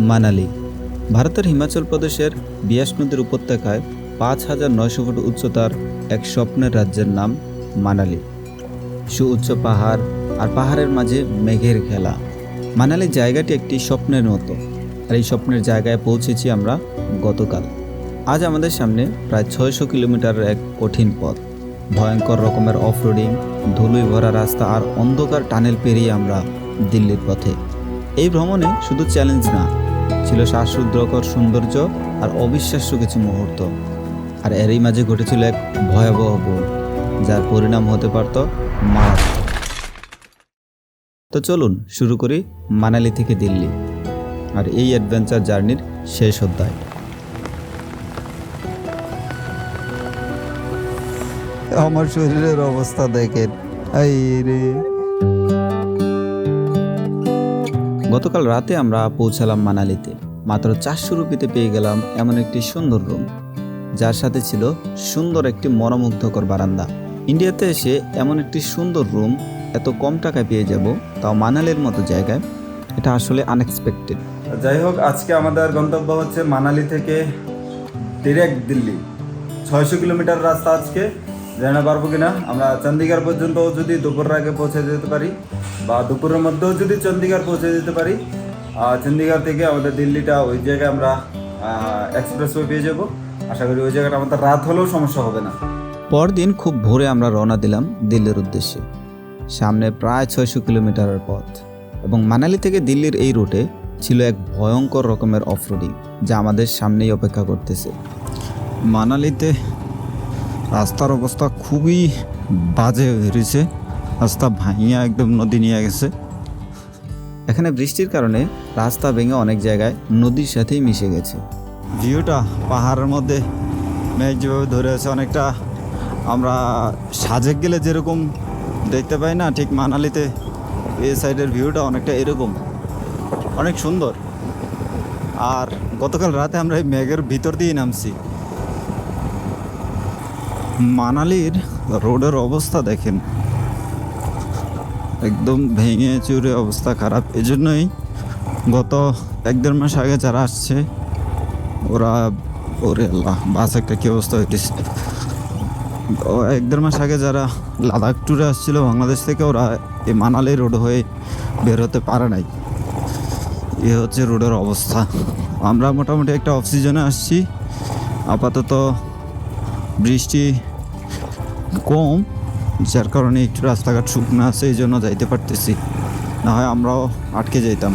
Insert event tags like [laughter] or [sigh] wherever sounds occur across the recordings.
মানালি। ভারতের হিমাচল প্রদেশের বিয়াস নদীর উপত্যকায় পাঁচ হাজার নয়শো ফুট উচ্চতার এক স্বপ্নের রাজ্যের নাম মানালি। সুউচ্চ পাহাড় আর পাহাড়ের মাঝে মেঘের খেলা। মানালি জায়গাটি একটি স্বপ্নের মতো। আর এই স্বপ্নের জায়গায় পৌঁছেছি আমরা গতকাল। আজ আমাদের সামনে প্রায় ছয়শো কিলোমিটারের এক কঠিন পথ। ভয়ঙ্কর রকমের অফরোডিং ধুলোই ভরা রাস্তা আর অন্ধকার টানেল পেরিয়ে আমরা দিল্লির পথে। এই ভ্রমণে শুধু চ্যালেঞ্জ না ছিল শ্বাসরুদ্রকর সৌন্দর্য আর অবিশ্বাস্য কিছু মুহূর্ত। আর এরই মাঝে ঘটেছিল এক ভয়াবহ ভুল, যার পরিণাম হতে পারত মারাত্মক। তো চলুন শুরু করি মানালি থেকে দিল্লি, আর এই অ্যাডভেঞ্চার জার্নির শেষ অধ্যায়। আমার শরীরের অবস্থা দেখেন। গতকাল রাতে আমরা পৌঁছালাম মানালিতে। মাত্র চারশো রুপিতে পেয়ে গেলাম এমন একটি সুন্দর রুম যার সাথে ছিল সুন্দর একটি মনোমুগ্ধকর বারান্দা। ইন্ডিয়াতে এসে এমন একটি সুন্দর রুম এত কম টাকায় পেয়ে যাব, তাও মানালির মতো জায়গায়, এটা আসলে আনএক্সপেক্টেড যাই হোক, আজকে আমাদের গন্তব্য হচ্ছে মানালি থেকে ডিরেক্ট দিল্লি। ছয়শো কিলোমিটার রাস্তা আজকে। জানা পারব কিনা? আমরা চণ্ডীগড় পর্যন্ত যদি দুপুরের আগে পৌঁছে যেতে পারি, বা দুপুরের মধ্যেও যদি চণ্ডীগড় পৌঁছে যেতে পারি আর চণ্ডীগড় থেকে আমাদের দিল্লিটা ওই জায়গায় আমরা এক্সপ্রেস ওয়ে পেয়ে যাব। আশা করি ওই জায়গাটা আমাদের রাত হলেও সমস্যা হবে না। পরদিন খুব ভোরে আমরা রওনা দিলাম দিল্লির উদ্দেশ্যে। সামনে প্রায় ছয়শো কিলোমিটারের পথ এবং মানালি থেকে দিল্লির এই রুটে ছিল এক ভয়ঙ্কর রকমের অফরোডিং যা আমাদের সামনেই অপেক্ষা করতেছে। মানালিতে রাস্তার অবস্থা খুবই বাজে হয়েছে রাস্তা ভাঙিয়া একদম নদী নিয়ে গেছে। এখানে বৃষ্টির কারণে রাস্তা ভেঙে অনেক জায়গায় নদীর সাথেই মিশে গেছে। ভিউটা পাহাড়ের মধ্যে মেঘ যেভাবে ধরে আছে, অনেকটা আমরা সাজেক গেলে যেরকম দেখতে পাই না, ঠিক মানালিতে এই সাইডের ভিউটা অনেকটা এরকম। অনেক সুন্দর। আর গতকাল রাতে আমরা এই মেঘের ভিতর দিয়ে নামছি। মানালির রোডের অবস্থা দেখেন। একদম ভেঙে চুরে অবস্থা খারাপ। এজন্যই গত এক দেড় মাস আগে যারা আসছে, ওরা, ওরে আল্লাহ, বাস একটা কী অবস্থা হয়েছে এক দেড় মাস আগে যারা লাদাখ ট্যুরে আসছিল বাংলাদেশ থেকে, ওরা এই মানালি রোড হয়ে বের হতে পারে নাই। এ হচ্ছে রোডের অবস্থা। আমরা মোটামুটি একটা অফ সিজনে আসছি। আপাতত বৃষ্টি কম, যার কারণে একটু রাস্তাঘাট শুকনো আছে, এই জন্য যাইতে পারতেছি। না হয় আমরাও আটকে যাইতাম।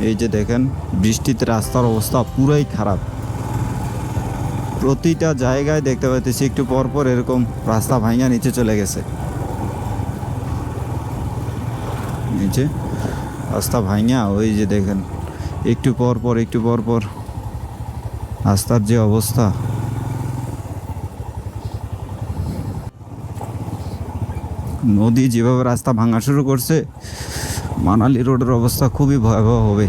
এই যে দেখেন, বৃষ্টিতে রাস্তার অবস্থা পুরাই খারাপ। প্রতিটা জায়গায় দেখতে পাইতেছি, একটু পর পর এরকম রাস্তা ভাঙা নিচে চলে গেছে। নিচে রাস্তা ভাঙা, ওই যে দেখেন, একটু পর পর, একটু পর পর রাস্তার যে অবস্থা। নদী যেভাবে রাস্তা ভাঙা শুরু করছে, মানালি রোডের অবস্থা খুবই ভয়াবহ হবে।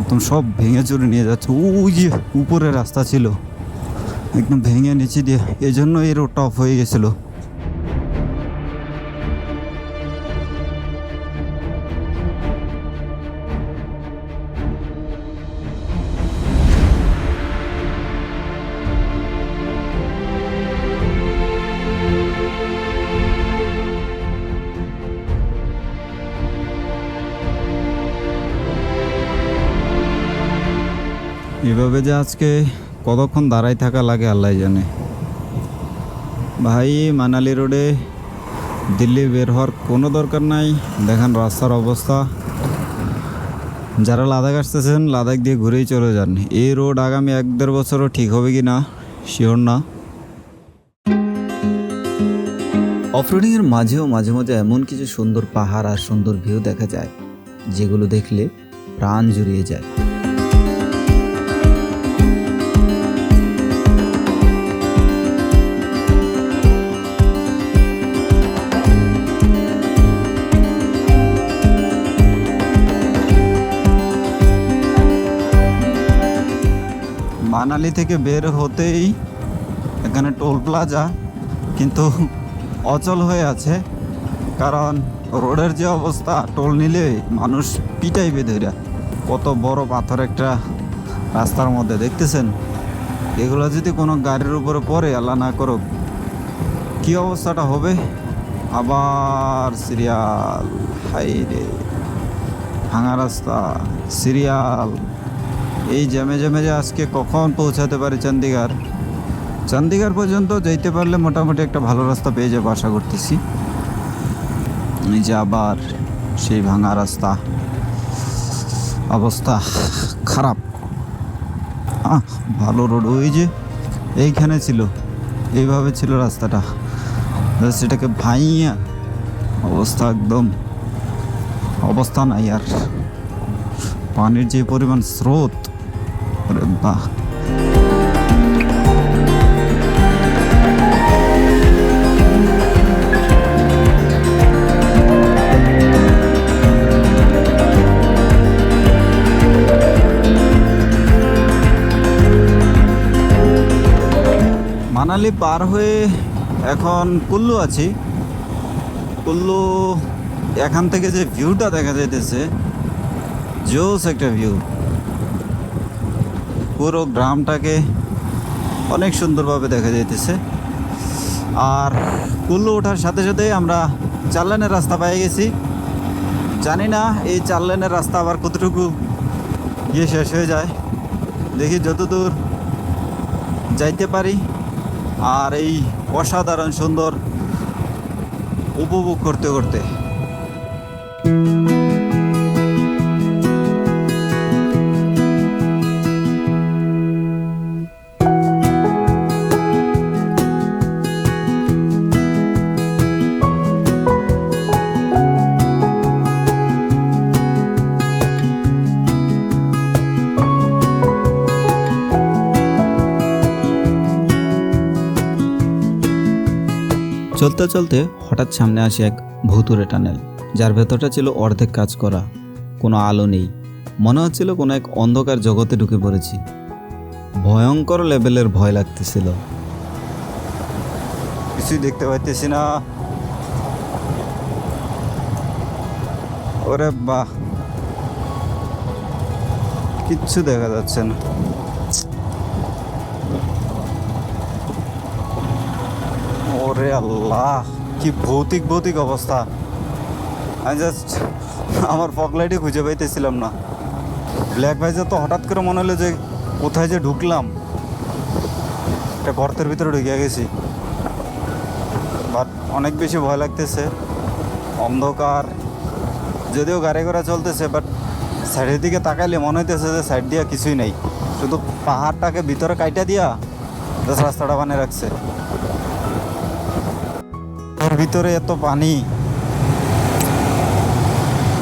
একদম সব ভেঙে চড়ে নিয়ে যাচ্ছে। ওই যে উপরে রাস্তা ছিল। একদম ভেঙে নিচে দিয়ে এই জন্য এই রোডটা অফ হয়ে গেছিল। এভাবে যে আজকে কতক্ষণ দাঁড়াই থাকা লাগে আল্লাহ জানে। ভাই, মানালি রোডে দিল্লি বের হওয়ার কোনো দরকার নাই। দেখেন রাস্তার অবস্থা। যারা লাদাখ আসতেছেন, লাদাখ দিয়ে ঘুরেই চলে যান। এই রোড আগামী এক দেড় বছরও ঠিক হবে কি না, শিওর না। অফরোডিংয়ের মাঝেও মাঝে মাঝে এমন কিছু সুন্দর পাহাড় আর সুন্দর ভিউ দেখা যায়, যেগুলো দেখলে প্রাণ জুড়িয়ে যায়। মানালি থেকে বের হতেই এখানে টোল প্লাজা কিন্তু অচল হয়ে আছে, কারণ রোডের যে অবস্থা, টোল নিলে মানুষ পিটাইবে ধরে কত বড় পাথর একটা রাস্তার মধ্যে, দেখতেছেন? এগুলো যদি কোনো গাড়ির উপরে পড়ে, আল্লাহ না করুক, কি অবস্থাটা হবে? আবার সিরিয়াল হাই রে। ভাঙা রাস্তা, সিরিয়াল। এই জ্যামে জ্যামে যে আজকে কখন পৌঁছাতে পারে চণ্ডীগড় চণ্ডীগড় পর্যন্ত যেতে পারলে মোটামুটি একটা ভালো রাস্তা পেয়ে যাব আশা করতেছি। এই যে আবার সেই ভাঙা রাস্তা। অবস্থা খারাপ। আহ, ভালো রোড। ওই যে এইখানে ছিল। এইভাবে ছিল রাস্তাটা। সেটাকে ভাইয়া অবস্থা একদম অবস্থা নাই আর। পানির যে পরিমাণ স্রোত। ওরে বাহ। মানালি পার হয়ে এখন কুল্লু আছি। কুল্লু এখান থেকে যে ভিউটা দেখা যাইতেছে, জোস একটা ভিউ পুরো গ্রামটাকে অনেক সুন্দরভাবে দেখা যাইতেছে। আর কুল্লু ওঠার সাথে সাথে আমরা চার লাইনের রাস্তা পেয়ে গেছি। জানি না এই চার লাইনের রাস্তা আবার কতটুকু গিয়ে শেষ হয়ে যায়। দেখি যতদূর যাইতে পারি। আর এই অসাধারণ সুন্দর উপভোগ করতে করতে। চলতে চলতে হঠাৎ সামনে আসে এক ভুতুরে টানেল, যার ভেতরটা ছিল অর্ধেক কাজ করা, কোনো আলো নেই। মনে হচ্ছিল কোনো এক অন্ধকার জগতে ঢুকে পড়েছি। ভয়ঙ্কর লেভেলের ভয় লাগতেছিল। কিছুই দেখতে পাইতেছি না। ওরে বাহ! কিচ্ছু দেখা যাচ্ছে না। ওরে আল্লাহ, কি ভৌতিক ভৌতিক অবস্থা। আমি জাস্ট আমার ফকলাইটই খুঁজে পাইতেছিলাম না। ব্ল্যাক ভাইজার তো হঠাৎ করে মনে হলো যে কোথায় যে ঢুকলাম, একটা গর্তের ভিতরে ঢুকে গেছি। বাট অনেক বেশি ভয় লাগতেছে, অন্ধকার। যদিও গাড়ি ঘোড়া চলতেছে বাট সাইডের দিকে তাকাইলে মনে হইতেছে যে সাইড দিয়া কিছুই নেই। শুধু পাহাড়টাকে ভিতরে কাইটা দিয়া রাস্তাটা বানিয়ে রাখছে। ওর ভিতরে এত পানি।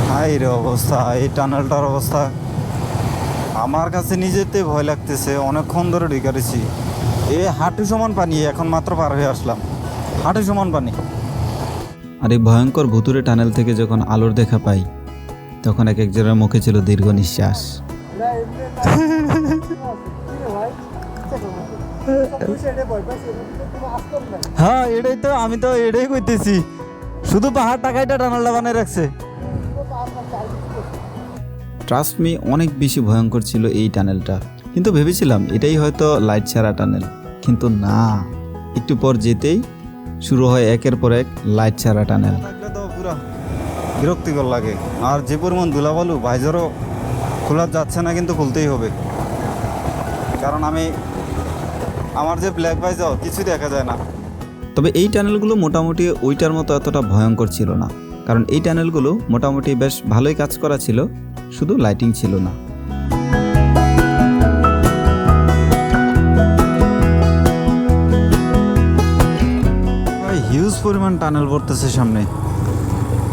হাই রে অবস্থা এই টানেলটার অবস্থা। আমার কাছে নিজেতে ভয় লাগতেছে অনেকক্ষণ ধরে ঢুকারেছি এ হাঁটু সমান পানি এখন মাত্র পার হয়ে আসলাম। হাঁটু সমান পানি। আর এই ভয়ঙ্কর ভুতুরে টানেল থেকে যখন আলোর দেখা পাই তখন এক একজনের মুখে ছিল দীর্ঘ নিঃশ্বাস। [laughs] [laughs] হ্যাঁ এটাই তো আমি তো এটাই কইতেছি। শুধু পাহাড় টাকাইটা টানেলটা বানিয়ে রাখছে। ট্রাস্ট মি অনেক বেশি ভয়ঙ্কর ছিল এই টানেলটা। কিন্তু ভেবেছিলাম এটাই হয়তো লাইট ছাড়া টানেল। কিন্তু না একটু পর যেতেই শুরু হয় একের পর এক লাইট ছাড়া টানেল। থাকলে তো পুরো। বিরক্তিকর লাগে। আর যে পরিমাণ ধুলাবালু ভাইজারও খোলা যাচ্ছে না কিন্তু খুলতেই হবে। কারণ আমি আমার যে ব্ল্যাক ভাইজাও কিছু দেখা যায় না। তবে এই টানেলগুলো মোটামুটি ওইটার মতো এতটা ভয়ঙ্কর ছিল না। কারণ এই টানেলগুলো মোটামুটি বেশ ভালোই কাজ করা ছিল শুধু লাইটিং ছিল না। হিউজ পরিমাণ টানেল পড়তেছে সামনে।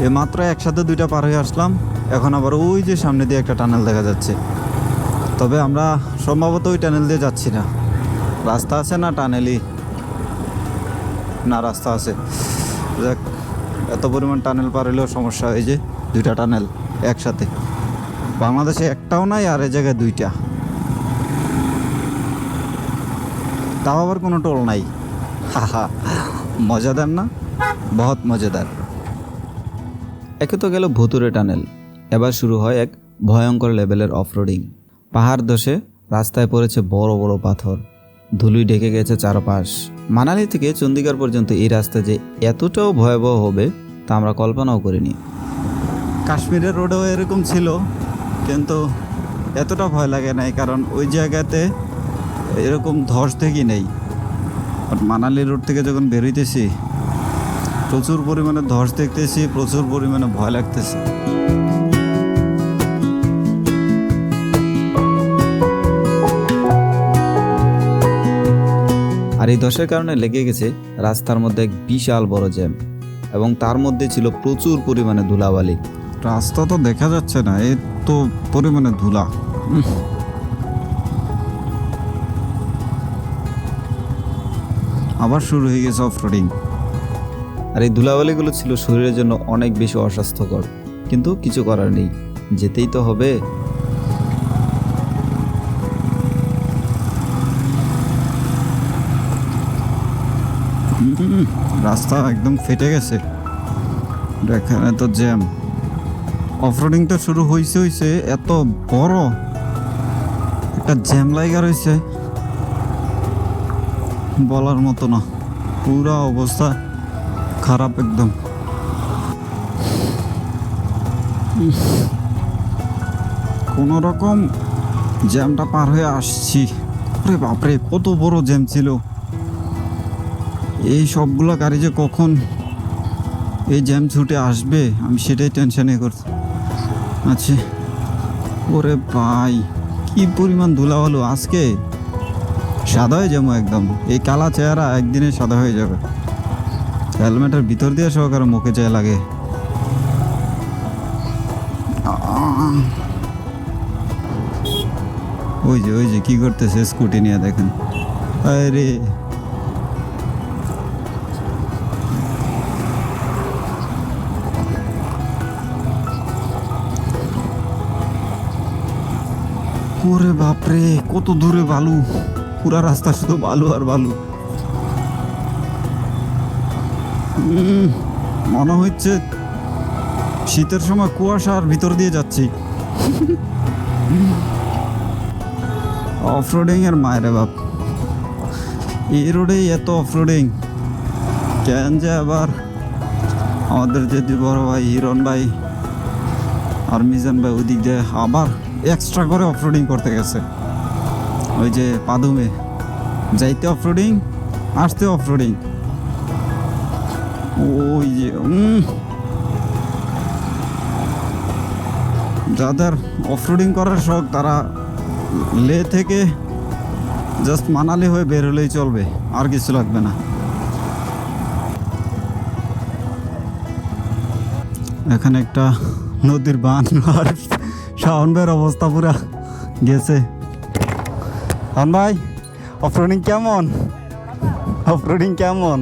এ মাত্র একসাথে দুইটা পার হয়ে আসলাম এখন আবার ওই যে সামনে দিয়ে একটা টানেল দেখা যাচ্ছে। তবে আমরা সম্ভবত ওই টানেল দিয়ে যাচ্ছি না। রাস্তা আছে না টানেলই? না, রাস্তা আছে। দেখ এত পরিমাণ টানেল পার হলেও সমস্যা। এই যে, দুইটা টানেল একসাথে। বাংলাদেশে একটাও নাই আর এ জায়গায় দুইটা। তাও আবার কোনো টোল নাই। হাহা, মজাদার না? বহুত মজাদার। একে তো গেল ভুতুরে টানেল। এবার শুরু হয় এক ভয়ঙ্কর লেভেলের অফরোডিং। পাহাড় দোষে রাস্তায় পড়েছে বড় বড় পাথর। ধুলোই ঢেকে গেছে চারপাশ। মানালি থেকে চণ্ডীগড় পর্যন্ত এই রাস্তা যে এতটাও ভয়াবহ হবে, তা আমরা কল্পনাও করিনি। কাশ্মীরের রোডেও এরকম ছিল, কিন্তু এতটা ভয় লাগে নাই, কারণ ওই জায়গাতে এরকম ধস দেখি নেই মানালি রোড থেকে যখন বেরোইতেছি, প্রচুর পরিমাণে ধস দেখতেছি, প্রচুর পরিমাণে ভয় লাগতেছে। এই ধসের কারণে লেগে গেছে রাস্তার মধ্যে এক বিশাল বড় জ্যাম এবং তার মধ্যে ছিল প্রচুর পরিমাণে ধুলাবালি। রাস্তা তো দেখা যাচ্ছে না এ তো পরিমাণে ধুলা। আবার শুরু হয়ে গেছে অফরোডিং। আর এই ধুলাবালিগুলো ছিল শরীরের জন্য অনেক বেশি অস্বাস্থ্যকর। কিন্তু কিছু করার নেই যেতেই তো হবে। রাস্তা একদম ফেটে গেছে। এখানে তো জ্যাম। অফরোডিং তো শুরু হয়েছে হয়েছে এত বড় একটা জ্যাম লাইগা রয়েছে বলার মতো না, পুরা অবস্থা খারাপ একদম। কোনো রকম জ্যামটা পার হয়ে আসছি। বাপরে, কত বড় জ্যাম ছিল। এই সবগুলো গাড়ি যে কখন এই জ্যাম ছুটে আসবে, আমি সেটাই টেনশনে করছি। আচ্ছা ওরে ভাই, কি পরিমাণ ধুলা হলো আজকে? সাদা হয়ে যাব একদম। এই কালা চেহারা একদিনে সাদা হয়ে যাবে। হেলমেটের ভিতর দিয়ে সহকারে মুখে চেয়ে লাগে! ওই যে ওই যে, কি করতেছে স্কুটি নিয়ে দেখেন। আরে ওরে বাপরে, কত দূরে বালু। পুরা রাস্তা শুধু বালু আর বালু। মনে হচ্ছে শীতের সময় কুয়াশার ভিতর দিয়ে যাচ্ছি। অফরোডিং এর মায়ের বাপ। এই রোডে এত অফরোডিং কেন যে আবার আমাদের যদি বড় ভাই, হিরণ ভাই আর মিজান ভাই ওদিক দিয়ে আবার এক্সট্রা করে অফরোডিং করতে গেছে। ওই যে পাদুমে। যাইতে অফরোডিং আসতে অফরোডিং ওই যে। যাদের অফরোডিং করার শখ, তারা লে থেকে জাস্ট মানালি হয়ে বের হলেই চলবে, আর কিছু লাগবে না। এখানে একটা নদীর বান, আর শাওন ভাইয়ের অবস্থা পুরা গেছে। শাওন ভাই অফরোডিং কেমন? অফরোডিং কেমন?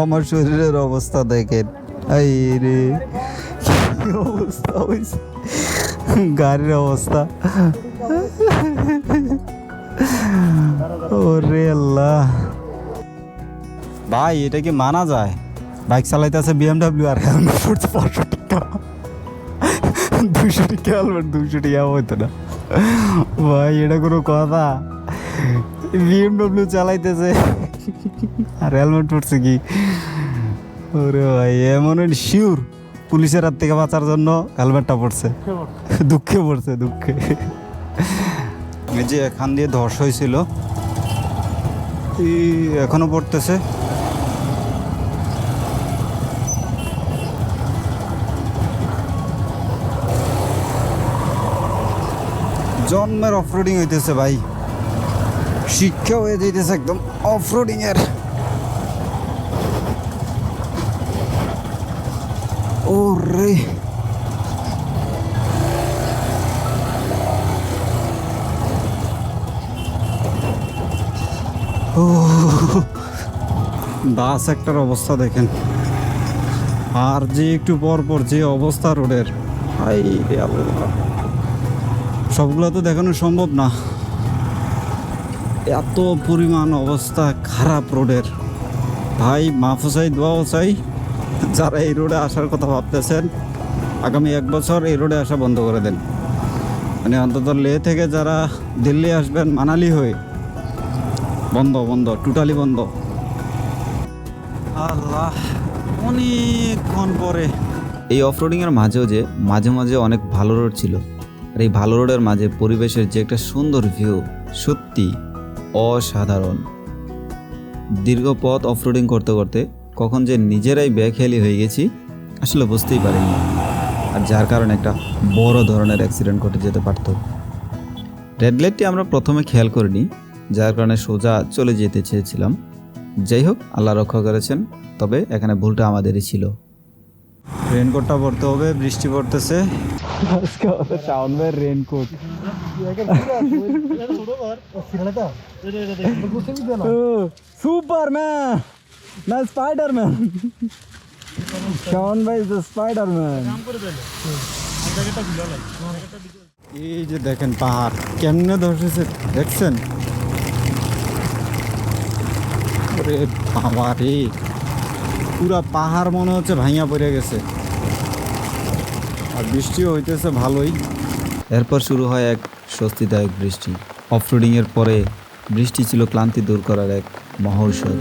আমার শরীরের অবস্থা দেখেন। এই রে অবস্থা হয়েছে গাড়ির অবস্থা। ওরে আল্লাহ। ভাই এটা কি মানা যায়? বাইক চালাইতেছে বিএমডাব্লিউ আর হেলমেট পড়ছে পাঁচশো টাকা। দুশো টাকা হেলমেট দুশো টাকা হইতো না। ভাই এটা কোনো কথা। বিএমডাব্লিউ চালাইতেছে আর হেলমেট পড়ছে কি? ওরে ভাই এমন শিওর পুলিশের হাত থেকে বাঁচার জন্য হেলমেটটা পড়ছে। দুঃখে পড়ছে দুঃখে। এই যে এখান দিয়ে ধস হয়েছিল এখনও পড়তেছে। জন্মের অফরোডিং হইতেছে ভাই। শিক্ষা হয়ে যাইতেছে একদম অফরোডিং এর। ও রে দাস একটার অবস্থা দেখেন। আর যে একটু পর পর যে অবস্থা রোডের। হাই সবগুলো তো দেখানো সম্ভব না। এত পরিমাণ অবস্থা খারাপ রোডের। ভাই মাফও চাই দোয়াও চাই। যারা এই রোডে আসার কথা ভাবতেছেন আগামী এক বছর এই রোডে আসা বন্ধ করে দেন। মানে অন্তত লে থেকে যারা দিল্লি আসবেন মানালি হয়ে। বন্ধ বন্ধ টোটালি বন্ধ। আল্লাহ, অনেকক্ষণ পরে। এই অফরোডিংয়ের মাঝেও যে মাঝে মাঝে অনেক ভালো রোড ছিল, আর এই ভালো রোডের মাঝে পরিবেশের যে একটা সুন্দর ভিউ সত্যি অসাধারণ। দীর্ঘ পথ অফরোডিং করতে করতে কখন যে নিজেরাই ব্যাকহেলি হয়ে গেছি, আসলে বুঝতেই পারিনি। আর যার কারণে একটা বড় ধরনের অ্যাক্সিডেন্ট ঘটে যেতে পারত। রেড লাইটটি আমরা প্রথমে খেয়াল করিনি, যার কারণে সোজা চলে যেতে চেয়েছিলাম। যাই হোক আল্লাহ রক্ষা করেছেন তবে এখানে ভুলটা আমাদেরই ছিল। রেনকোটটা পরতে হবে বৃষ্টি পড়তেছে। রেনকোট সুপারম্যান না স্পাইডারম্যান শাওন ভাই ইজ দ্য স্পাইডারম্যান এই যে দেখেন পাহাড় কেমনে ধসেছে দেখছেন? ওরে বাবা রে। পুরা পাহাড় মনে হচ্ছে ভাঙিয়া পড়ে গেছে। আর বৃষ্টিও হইতেছে ভালোই। এরপর শুরু হয় এক স্বস্তিদায়ক বৃষ্টি। অফরোডিংয়ের পরে বৃষ্টি ছিল ক্লান্তি দূর করার এক মহৌষধ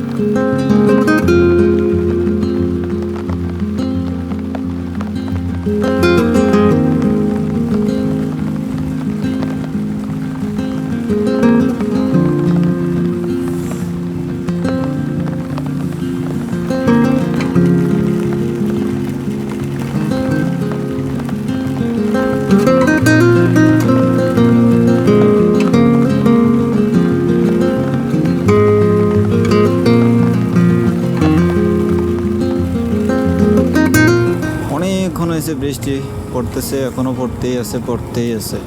পড়তেই আছে পড়তেই আছে।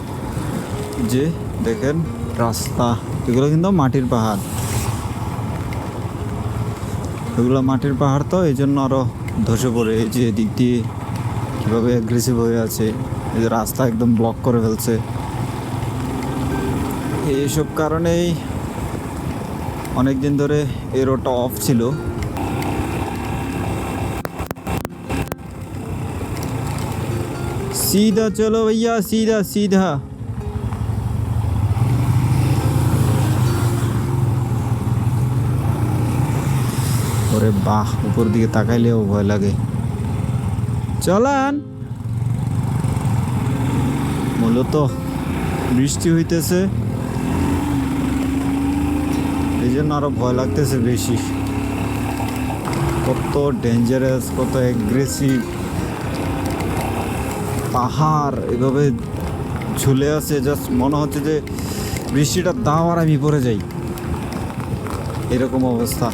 যে দেখেন রাস্তা, এগুলো কিন্তু মাটির পাহাড়। এগুলো মাটির পাহাড় তো এই জন্য আরও ধসে পড়ে এই যে দিক দিয়ে কীভাবে অ্যাগ্রেসিভ হয়ে আছে, এই যে রাস্তা একদম ব্লক করে ফেলছে। এইসব কারণেই অনেক দিন ধরে এই রোডটা অফ ছিল। सीधा चलो भैया सीधा सीधा ওরে বাহ উপর দিকে তাকাইলেও ভয় লাগে চলান মূলত বৃষ্টি হইতেছে এই জন্য আরো ভয় লাগতেছে বেশি কত ডেঞ্জারাস কত অ্যাগ্রেসিভ পাহাড়, এভাবে ঝুলে আছে জাস্ট মনে হচ্ছে যে বৃষ্টিটা দাও আর আমি পড়ে যাই। এরকম অবস্থা।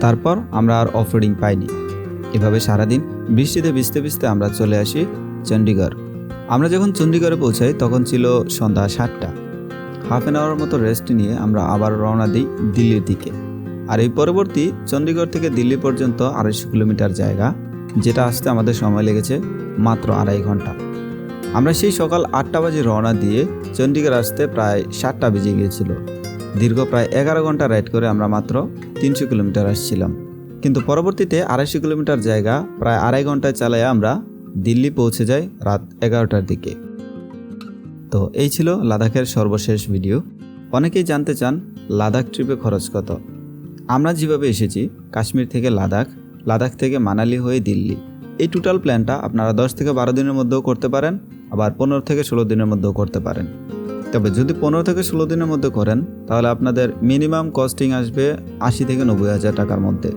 তারপর আমরা আর অফরোডিং পাইনি। এভাবে সারাদিন বৃষ্টিতে ভিজতে ভিজতে আমরা চলে আসি চণ্ডীগড় আমরা যখন চণ্ডীগড়ে পৌঁছাই, তখন ছিল সন্ধ্যা সাতটা। হাফ অ্যান আওয়ার মতো রেস্ট নিয়ে আমরা আবার রওনা দিই দিল্লির দিকে। আর এই পরবর্তী চণ্ডীগড় থেকে দিল্লি পর্যন্ত আড়াইশো কিলোমিটার জায়গা, যেটা আসতে আমাদের সময় লেগেছে মাত্র আড়াই ঘণ্টা। আমরা সেই সকাল আটটা বাজে রওনা দিয়ে চণ্ডীগড় আসতে প্রায় সাতটা বেজে গিয়েছিল। দীর্ঘ প্রায় এগারো ঘণ্টা রাইড করে আমরা মাত্র তিনশো কিলোমিটার আসছিলাম। কিন্তু পরবর্তীতে আড়াইশো কিলোমিটার জায়গা প্রায় আড়াই ঘন্টায় চালায় আমরা দিল্লি পৌঁছে যাই রাত এগারোটার দিকে। তো এই ছিল লাদাখের সর্বশেষ ভিডিও। অনেকেই জানতে চান, লাদাখ ট্রিপে খরচ কত? আমরা যেভাবে এসেছি, কাশ্মীর থেকে লাদাখ লাদাখ থেকে মানালি হয়ে দিল্লি। এই টোটাল প্ল্যানটা আপনারা দশ থেকে বারো দিনের মধ্যেও করতে পারেন, আবার পনেরো থেকে ষোলো দিনের মধ্যেও করতে পারেন। তবে যদি পনেরো থেকে ষোলো দিনের মধ্যে করেন, তাহলে আপনাদের মিনিমাম কস্টিং আসবে আশি থেকে নব্বই হাজার টাকার মধ্যে।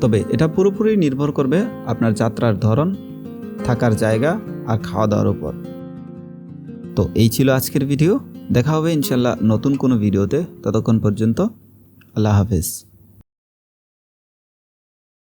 তবে এটা পুরোপুরি নির্ভর করবে আপনার যাত্রার ধরন, থাকার জায়গা আর খাওয়া দাওয়ার উপর। তো এই ছিল আজকের ভিডিও। দেখা হবে ইনশাল্লাহ নতুন কোনো ভিডিওতে। ততক্ষণ পর্যন্ত আল্লাহ হাফেজ।